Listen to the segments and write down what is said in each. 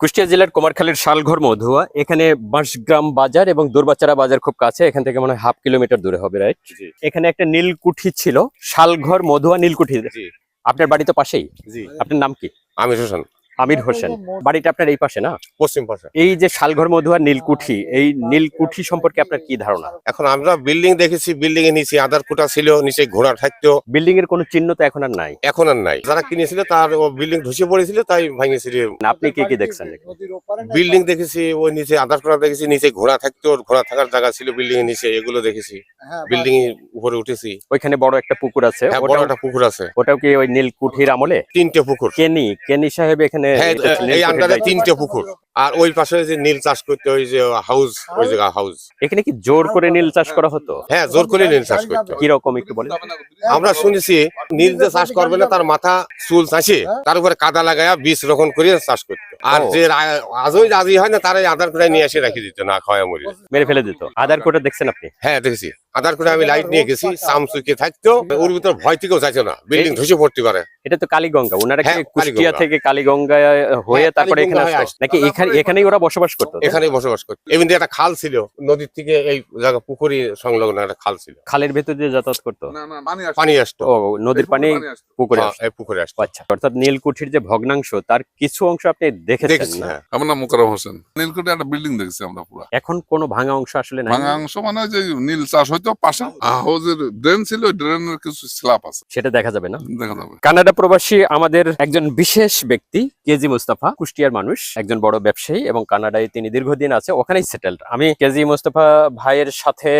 কুষ্টিয়া জেলার কুমারখালীর শালঘর মধুয়া এখানে বাঁশগ্রাম বাজার এবং দুর্বাচারা বাজার খুব কাছে এখান থেকে মনে হয় হাফ কিলোমিটার দূরে হবে রাইট এখানে একটা নীলকুঠি ছিল শালঘর মধুয়া নীলকুঠি। আপনার বাড়ি তো পাশেই? আপনার নাম কি? আমি হোসেন আমির হোসেন। বাড়িটা আপনার এই পাশে না? পশ্চিম পাশে। এই যে শালঘর মধুয়া নীলকুঠি এই নীলকুঠি সম্পর্কে আপনার কি ধারণা? এখন আমরা বিল্ডিং দেখেছি বিল্ডিং এর নিচে আধার কুটা ছিল নিচে ঘোড়া থাকতো। বিল্ডিং এর কোনো চিহ্ন তো এখন আর নাই? এখন আর নাই। যারা কিনেছিল তার বিল্ডিং ধসে পড়েছিল তাই ভাঙেছিল আপনি কি কি দেখছেন? বিল্ডিং দেখেছি ওই নিচে আধার কুটা দেখেছি নিচে ঘোড়া থাকতো ঘোড়া থাকার জায়গা ছিল বিল্ডিং এর নিচে এগুলো দেখেছি। বিল্ডিং এর উপরে উঠেছি। ওইখানে বড় একটা পুকুর আছে হ্যাঁ বড় একটা পুকুর আছে। ওটাও কি ওই নীলকুঠির আমলে? তিনটে পুকুর। কেনি কেনি সাহেব এখানে হ্যাঁ এই আন্ডারে তিনটে পুকুর। আর ওই পাশে যে নীল চাষ করতে ওই যে হাউস ওই জায়গা হাউস। এখানে কি জোর করে নীল চাষ করা হতো? হ্যাঁ জোর করে নীল চাষ করতে। কি রকম একটু বলেন। আমরা শুনেছি নীল যে চাষ করবে না তার মাথা চুল চাষে। তার উপরে কাদা লাগায়া বীজ রোপণ করে চাষ করতো। আর যে আজই রাজি হয় না তারা এই আধার কুড়ায় নিয়ে এসে রাখি দিত না খাওয়া মরে মেরে ফেলে দিত। আধার কোটা দেখছেন আপনি? হ্যাঁ দেখেছি। আধার কুড়ায় আমি লাইট নিয়ে গেছি চুকে থাকতো ওর ভিতর ভয় থেকেও চাইছে না বিল্ডিং ধসে পড়তে পারে। এটা তো কালীগঙ্গা ওনারা কি হ্যাঁ, কুষ্টিয়া কালীগঙ্গা। থেকে কালীগঙ্গা হয়ে হ্যাঁ, তারপরে এখানে নাকি এখানে এখানেই ওরা বসবাস করতো? এখানে বসবাস করতো। এমনি একটা খাল ছিল নদীর থেকে এই জায়গা পুকুরি সংলগ্ন একটা খাল ছিল। খালের ভেতর দিয়ে যাতায়াত করতো? না না পানি আসতো। পানি আসতো। ও নদীর পানি পুকুরে হ্যাঁ, আসতো। এই পুকুরে আসতো। আচ্ছা অর্থাৎ নীলকুঠির যে ভগ্নাংশ তার কিছু অংশ আপনি দেখেছেন হ্যাঁ। আমার নাম মোকারম হোসেন। নীলকুঠি একটা বিল্ডিং দেখছি আমরা পুরো। এখন কোনো ভাঙা অংশ আসলে নাই? ভাঙা অংশ মানে যে নীল চাষ হইতো পাশে হাউজের ড্রেন ছিল ড্রেনের কিছু স্ল্যাপ আছে। সেটা দেখা যাবে না। দেখা যাবে। কানাডা প্রবাসী আমাদের একজন বিশেষ ব্যক্তি কেজি মুস্তাফা কুষ্টিয়ার মানুষ, একজন বড় ব্যবসায়ী এবং কানাডায় তিনি দীর্ঘদিন আছে, ওখানেই সেটেলড আমি কেজি মুস্তাফা ভাইয়ের সাথে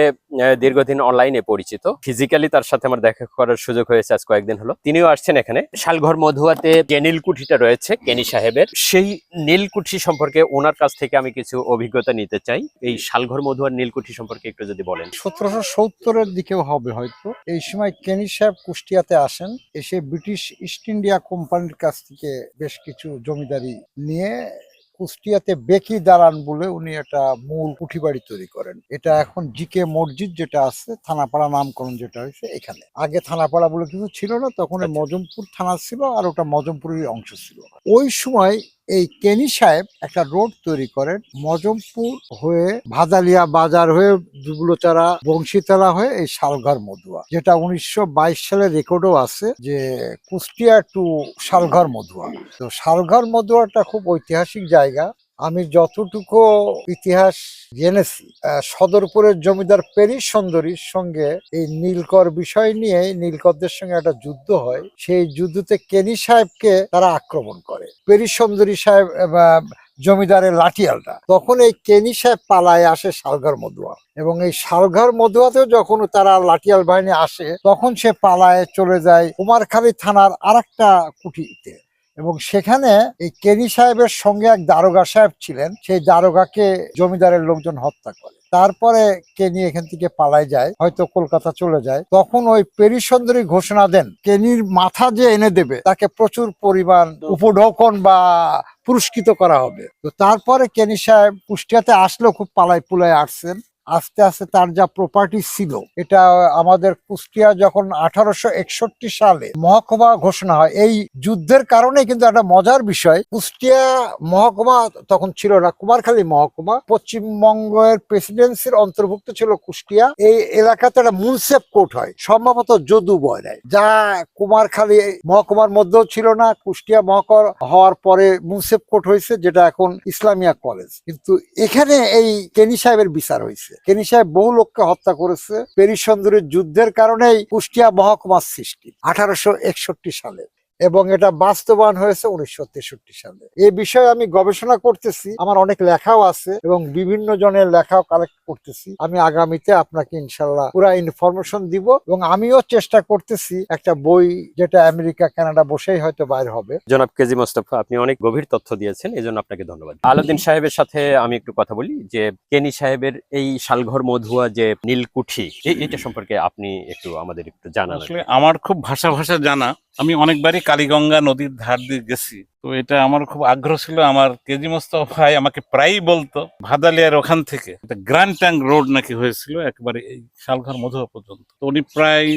দীর্ঘদিন অনলাইনে পরিচিত। ফিজিক্যালি তার সাথে আমার দেখা করার সুযোগ হয়েছে আজ কয়েকদিন হলো। তিনিও আসছেন এখানে। শালঘর মধুয়াতে যে নীলকুঠিটা রয়েছে, কেনি সাহেবের। সেই নীলকুঠি সম্পর্কে ওনার কাছ থেকে আমি কিছু অভিজ্ঞতা নিতে চাই। এই শালঘর মধুয়ার নীলকুঠি সম্পর্কে একটু যদি বলেন। সতেরোশো সত্তরের দিকেও হবে হয়তো। এই সময় কেনি সাহেব কুষ্টিয়াতে আসেন। এসে ব্রিটিশ ইস্ট ইন্ডিয়া কোম্পানির কাছ থেকে বেশ কিছু জমিদারি নিয়ে কুষ্টিয়াতে বেকি দাঁড়ান বলে উনি একটা মূল কুঠি বাড়ি তৈরি করেন। এটা এখন জিকে মসজিদ যেটা আছে থানাপাড়া নামকরণ যেটা হয়েছে এখানে। আগে থানাপাড়া বলে কিছু ছিল না তখন এই মজমপুর থানা ছিল আর ওটা মজমপুরের অংশ ছিল। ওই সময় এই কেনি সাহেব একটা রোড তৈরি করেন, মজমপুর হয়ে ভাদালিয়া বাজার হয়ে দুবলোচারা, বংশীতলা হয়ে এই শালঘর মধুয়া, যেটা উনিশশো বাইশ সালে রেকর্ডও আছে যে কুষ্টিয়া টু শালঘর মধুয়া। তো শালঘর মধুয়াটা খুব ঐতিহাসিক জায়গা। আমি যতটুকু ইতিহাস জেনেছি সদরপুরের জমিদার পেরিস সুন্দরীর সঙ্গে এই নীলকর বিষয় নিয়ে, নীলকরদের সঙ্গে একটা যুদ্ধ হয়, সেই যুদ্ধতে কেনি সাহেবকে তারা আক্রমণ করে। পেরিস সুন্দরী সাহেব জমিদারের লাঠিয়ালটা। তখন এই কেনি সাহেব পালায় আসে শালঘর মধুয়া এবং এই শালঘর মধুয়াতেও যখন তারা লাঠিয়াল বাহিনী আসে, তখন সে পালায় চলে যায় কুমারখালী থানার আরেকটা কুঠিতে এবং সেখানে এই কেনি সাহেবের সঙ্গে এক দারোগা সাহেব ছিলেন, সেই দারোগাকে জমিদারের লোকজন হত্যা করে। তারপরে কেনি এখান থেকে পালায় যায়, হয়তো কলকাতা চলে যায়। তখন ওই পেরিসন্দরী ঘোষণা দেন, কেনির মাথা যে এনে দেবে, তাকে প্রচুর পরিমাণ উপঢৌকন বা পুরস্কৃত করা হবে। তো তারপরে কেনি সাহেব কুষ্টিয়াতে আসলেও খুব পালাই পুলায় আসছেন। আস্তে আস্তে তার যা প্রপার্টি ছিল, এটা আমাদের কুষ্টিয়া যখন আঠারোশো একষট্টি সালে মহকুমা ঘোষণা হয়, এই যুদ্ধের কারণে কিন্তু একটা মজার বিষয়, কুষ্টিয়া মহকুমা তখন ছিল না, কুমারখালী মহকুমা, পশ্চিমবঙ্গের প্রেসিডেন্সির অন্তর্ভুক্ত ছিল কুষ্টিয়া, এই এলাকাতে একটা মুন্সেফ কোর্ট হয়, সম্ভবত যদু বয়রায় যা কুমারখালী মহকুমার মধ্যেও ছিল না, কুষ্টিয়া মহকুমা হওয়ার পরে মুন্সেফ কোর্ট হয়েছে, যেটা এখন ইসলামিয়া কলেজ, কিন্তু এখানে এই কেনি সাহেবের বিচার হয়েছে। কেনি সাহেব বহু লোককে হত্যা করেছে। পেরিসন্দরের যুদ্ধের কারণেই কুষ্টিয়া মহকুমার সৃষ্টি, আঠারোশো একষট্টি সালে। এবং এটা বাস্তবায়ন হয়েছে উনিশশো তেষট্টি সালে। এই বিষয়ে আমি গবেষণা করতেছি আমার অনেক লেখাও আছে এবং বিভিন্ন জনের লেখাও কালেক্ট করতেছি। আমি আগামীতে আপনাকে ইনশাল্লাহ পুরা ইনফরমেশন দিব এবং আমিও চেষ্টা করতেছি একটা বই যেটা আমেরিকা কানাডা বসেই হয়তো বাইর হবে। জনাব কেজি মোস্তফা আপনি অনেক গভীর তথ্য দিয়েছেন এই জন্য আপনাকে ধন্যবাদ। আলাউদ্দিন সাহেবের সাথে আমি একটু কথা বলি যে কেনি সাহেবের এই শালঘর মধুয়া যে নীলকুঠি এটা সম্পর্কে আপনি একটু আমাদের একটু জানান আসলে আমার খুব ভাষা ভাষা জানা আমি অনেকবারই কালীগঙ্গা নদীর ধার দিয়ে গেছি। তো এটা আমার খুব আগ্রহ ছিল, আমার কেজি মোস্তফা ভাই আমাকে প্রায়ই বলতো, ভাদালিয়ার ওখান থেকে একটা গ্র্যান্ড ট্যাঙ্ক রোড নাকি হয়েছিল, একবারে এই শালঘর মধুয়া পর্যন্ত। তো উনি প্রায়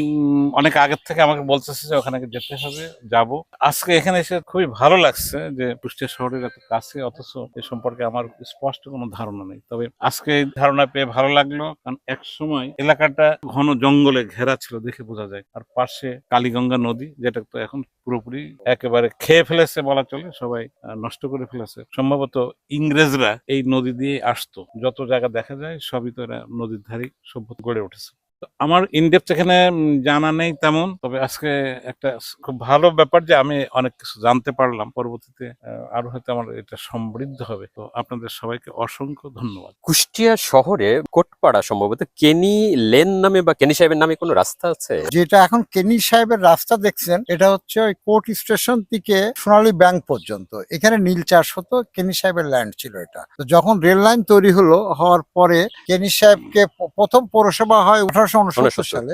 অনেক আগের থেকে আমাকে বলতেছে যে ওখানে যেতে হবে, যাব। আজকে এখানে এসে খুবই ভালো লাগছে যে কুষ্টিয়া শহরের এত কাছে, অথচ এ সম্পর্কে আমার স্পষ্ট কোনো ধারণা নেই। তবে আজকে এই ধারণা পেয়ে ভালো লাগল, কারণ এক সময় এলাকাটা ঘন জঙ্গলে ঘেরা ছিল দেখে বোঝা যায়। আর পাশে কালীগঙ্গা নদী, যেটা তো এখন পুরোপুরি একেবারে খেয়ে ফেলেছে বলা চলে, সবাই নষ্ট করে ফেলেছে। সম্ভবত ইংরেজরা এই নদী দিয়ে আসতো। যত জায়গা দেখা যায়, সবই তো এরা নদীর ধারেই সভ্যতা গড়ে উঠেছে। আমার ইনডেপথ এখানে জানা নেই তেমন তবে আজকে একটা খুব ভালো ব্যাপার যে আমি অনেক কিছু জানতে পারলাম পরবর্তীতে আরও হয়তো আমার এটা সমৃদ্ধ হবে। তো আপনাদের সবাইকে অসংখ্য ধন্যবাদ। কুষ্টিয়া শহরে কোটপাড়া সম্ভবত কেনি লেন নামে বা কেনি সাহেবের নামে কোনো রাস্তা আছে? যেটা এখন কেনি সাহেবের রাস্তা দেখছেন এটা হচ্ছে ওই কোর্ট স্টেশন থেকে সোনালী ব্যাংক পর্যন্ত। এখানে নীল চাষ হতো কেনি সাহেবের ল্যান্ড ছিল এটা। তো যখন রেল লাইন তৈরি হলো হওয়ার পরে কেনি সাহেবকে প্রথম পৌরসভা হয় আঠারোশো উনসত্তর, সালে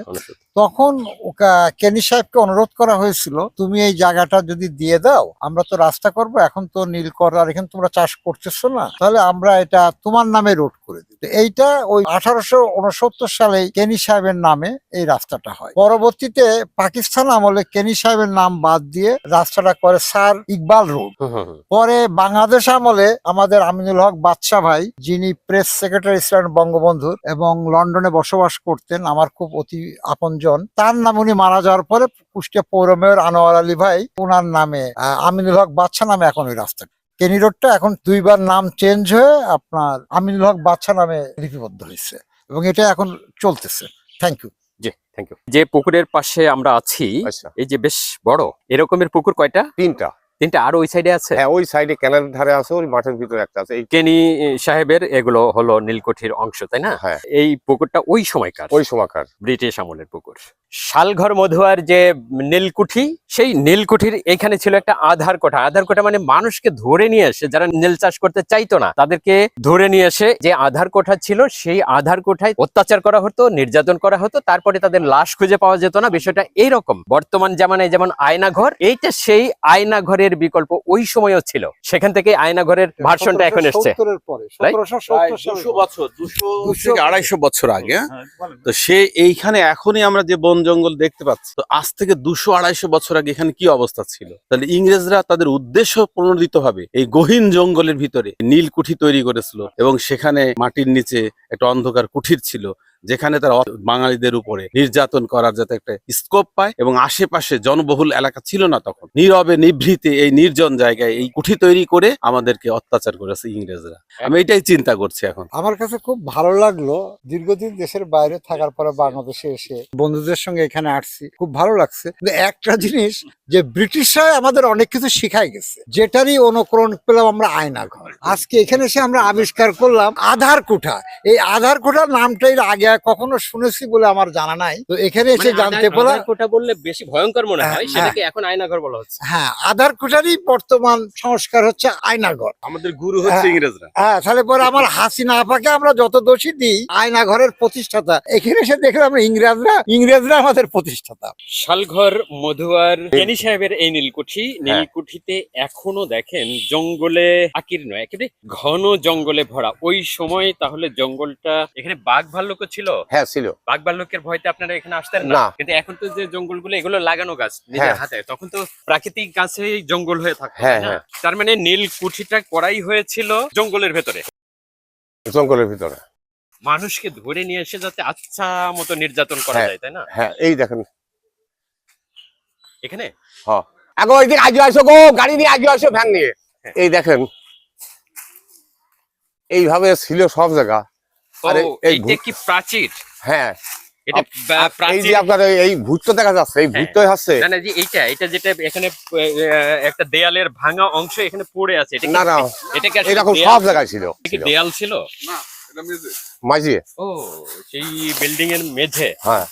তখন ওকা- কেনি সাহেবকে অনুরোধ করা হয়েছিল তুমি এই জায়গাটা যদি দিয়ে দাও আমরা তো রাস্তা করব এখন তো নীলকর আর এখানে তোমরা চাষ করতেছো না তাহলে আমরা এটা তোমার নামে রোড করে দিই এইটা ওই আঠারোশো উনসত্তর সালে কেনি সাহেবের নামে এই রাস্তাটা হয়। পরবর্তীতে পাকিস্তান আমলে কেনি সাহেবের নাম বাদ দিয়ে রাস্তাটা করে স্যার ইকবাল রোড। পরে বাংলাদেশ আমলে আমাদের আমিনুল হক বাদশাহ ভাই যিনি প্রেস সেক্রেটারি ছিলেন বঙ্গবন্ধুর এবং লন্ডনে বসবাস করতেন আমার খুব অতি আপনজন। তার নাম উনি মারা যাওয়ার পরে কুষ্টিয়া পৌর মেয়র আনোয়ার আলী ভাই ওনার নামে আহ, আমিনুল হক বাচ্চা নামে এখন ওই রাস্তা কেনি রোডটা এখন দুইবার নাম চেঞ্জ হয়ে আপনার আমিনুল হক বাদশা নামে লিপিবদ্ধ হয়েছে এবং এটা এখন চলতেছে। Thank you ji thank you যে পুকুরের পাশে আমরা আছি আচ্ছা। এই যে বেশ বড় এরকমের পুকুর কয়টা? তিনটা। তিনটা আর ওই সাইডে আছে? হ্যাঁ ওই সাইডে ক্যানাল ধারে আছে ওই মাঠের ভিতরে একটা আছে। কেনি সাহেবের এগুলো হলো নীলকুঠির অংশ তাই না? হ্যাঁ। এই পুকুরটা ওই সময়কার? ওই সময়কার। ব্রিটিশ আমলের পুকুর। শালঘর মধুয়ার যে নীলকুঠি সেই নীলকুঠির এখানে ছিল একটা আধার কোঠা। আধার কোঠা মানে মানুষকে ধরে নিয়ে এসে যারা নীল চাষ করতে চাইতো না তাদেরকে ধরে নিয়ে এসে যে আধার কোঠা ছিল সেই আধার কোঠায় অত্যাচার করা হতো নির্যাতন করা হতো তারপরে তাদের লাশ খুঁজে পাওয়া যেত না। বিষয়টা এইরকম। বর্তমান জামানায় যেমন আয়না ঘর এইটা সেই আয়না ঘরের বিকল্প ওই সময়ও ছিল। সেখান থেকে আয়না ঘরের ভার্সনটা এখন এসছে। আড়াইশো বছর আগে হ্যাঁ? তো সে এইখানে এখনই আমরা যে বন জঙ্গল দেখতে পাচ্ছি তো আজ থেকে দুশো আড়াইশো বছর আগে এখানে কি অবস্থা ছিল? তাহলে ইংরেজরা তাদের উদ্দেশ্য প্রণোদিত ভাবে এই গহীন জঙ্গলের ভিতরে। নীল কুঠি তৈরি করেছিল এবং সেখানে মাটির নিচে একটা অন্ধকার কুঠির ছিল। যেখানে তারা বাঙালিদের উপরে নির্যাতন করার যাতে একটা স্কোপ পায় এবং আশেপাশে জনবহুল এলাকা ছিল না তখন। নীরবে নিভৃতে এই নির্জন জায়গায় এই কুঠি তৈরি করে আমাদেরকে অত্যাচার করেছে ইংরেজরা। আমি এটাই চিন্তা করছি এখন। আমার কাছে খুব ভালো লাগল দীর্ঘদিন দেশের বাইরে থাকার পরে বাংলাদেশে এসে বন্ধুদের সঙ্গে এখানে আসছি, খুব ভালো লাগছে। একটা জিনিস যে ব্রিটিশরা আমাদের অনেক কিছু শিখাই গেছে, যেটারই অনুকরণ পেলাম আমরা আয়না ঘর। আজকে এখানে এসে আমরা আবিষ্কার করলাম আধার কোঠা। এই আধার কোঠার নামটাই আগে কখনো শুনেছি বলে আমার জানা নাই। তো এখানে এসে মানে জানতে পারলাম আধার বললে বেশি ভয়ঙ্কর মনে হয় হ্যাঁ, সেটাকে এখন আয়নাঘর বলা হচ্ছে। হ্যাঁ আধার কোঠারই বর্তমান সংস্কার হচ্ছে আয়না ঘর আমাদের গুরু হচ্ছে হ্যাঁ। ইংরেজরা। হ্যাঁ তাহলে পরে আমার হাসিনা আপাকে আমরা যত দোষী দিই আয়না ঘরের প্রতিষ্ঠাতা। এখানে এসে দেখলাম ইংরেজরা ইংরেজরা আমাদের প্রতিষ্ঠাতা। শালঘর মধুয়ার জ্ঞানী সাহেবের এই নীলকুঠি নীলকুঠিতে এখনও দেখেন জঙ্গলে আকীর্ণ একেবারে ঘন জঙ্গলে ভরা। ওই সময় তাহলে জঙ্গলটা এখানে বাঘ ভাল্লুকও ছিল হ্যাঁ ছিল বাঘ ভাল্লুকের ভয়তে আপনারা এখানে আসতেন না। কিন্তু এখন তো যে জঙ্গলগুলো এগুলো লাগানো গাছ নিজের হ্যাঁ। হাতে তখন তো প্রাকৃতিক গাছেই জঙ্গল হয়ে থাকতো হ্যাঁ? হ্যাঁ। তার মানে নীলকুঠিটা করাই হয়েছিল জঙ্গলের ভেতরে জঙ্গলের ভিতরে মানুষকে ধরে নিয়ে এসে যাতে আচ্ছা মতো নির্যাতন করা হ্যাঁ। যায় তাই না হ্যাঁ এই দেখেন এখানে হ্যাঁ আগে ওই দিকে আগে আসো গো গাড়ি নিয়ে আগে আসো ভ্যান নিয়ে। এই দেখেন এইভাবে ছিল সব জায়গা ও আরে, এই এইটা কি প্রাচীর? হ্যাঁ। এটা এই যে আপনার এই- দেখা যাচ্ছে এই ভূত হচ্ছে। না না যে এইটা এটা যেটা এখানে একটা দেয়ালের ভাঙা অংশ এখানে পড়ে আছে। এটা না না। এটা কি এরকম সব জায়গায় ছিল। এটা দেয়াল ছিল? না এটা মেজে মাঝি। ও সেই বিল্ডিং এর মেঝে। হ্যাঁ।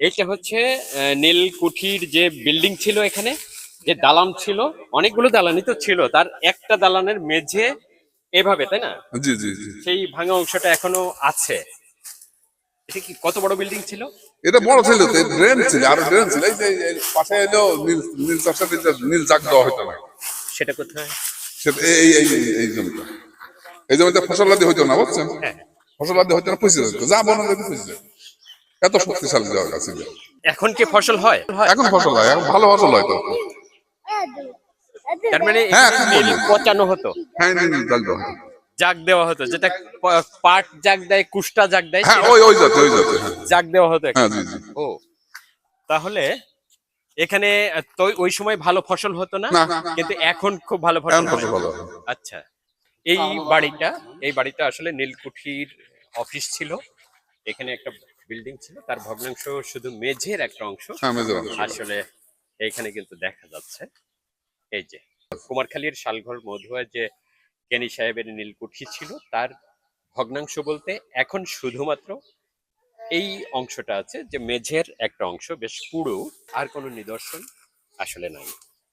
এটা হচ্ছে আহ, নীলকুঠির যে বিল্ডিং ছিল এখানে যে দালান ছিল অনেকগুলো দালানই তো ছিল তার একটা দালানের মেঝে এভাবে তাই না? জি জি জি। সেই ভাঙা অংশটা এখনও আছে। এটা কি কত বড় বিল্ডিং ছিল? এটা বড় ছিল তো ড্রেন ছিল আর ড্রেন ছিল। এই যে পাশে এলো নীল নীল চাষের নীল জাগ দেওয়া হতো না। সেটা কোথায়? সেটা এই এই এই- এই জমিটা। এই জমিতে হইতো না বুঝছেন? ফসল আদি হইতো না যেত। যা বনে এত শক্তিশালী জায়গা ছিল। এখন কি ফসল হয়? এখন ফসল হয় এখন ভালো ফসল হয় তো। তার মানে হ্যাঁ। পচানো হতো। হ্যাঁ জাগ দেওয়া হতো। জাগ দেওয়া হতো যেটা পাট জাগ দেয় কুষ্টা জাগ দেয় হ্যাঁ ওই ওই জাতে ওই জাতে জাগ দেওয়া হতো হ্যাঁ এখানে। জি জি। ও তাহলে এখানে তো ওই সময় ভালো ফসল হতো না? কিন্তু এখন খুব ভালো ফসল। আচ্ছা এই বাড়িটা এই বাড়িটা আসলে নীলকুঠির অফিস ছিল। এখানে একটা বিল্ডিং ছিল তার ভগ্নাংশ শুধু মেঝের একটা হ্যাঁ অংশ। আসলে এখানে কিন্তু দেখা যাচ্ছে। এই যে, কুমারখালীর শালঘর মধুয়া যে কেনি সাহেবের নীলকুঠি ছিল, তার ভগ্নাংশ বলতে এখন শুধুমাত্র এই অংশটা আছে যে মেঝের একটা অংশ, বেশ পুরো, আর কোনো নিদর্শন আসলে নাই।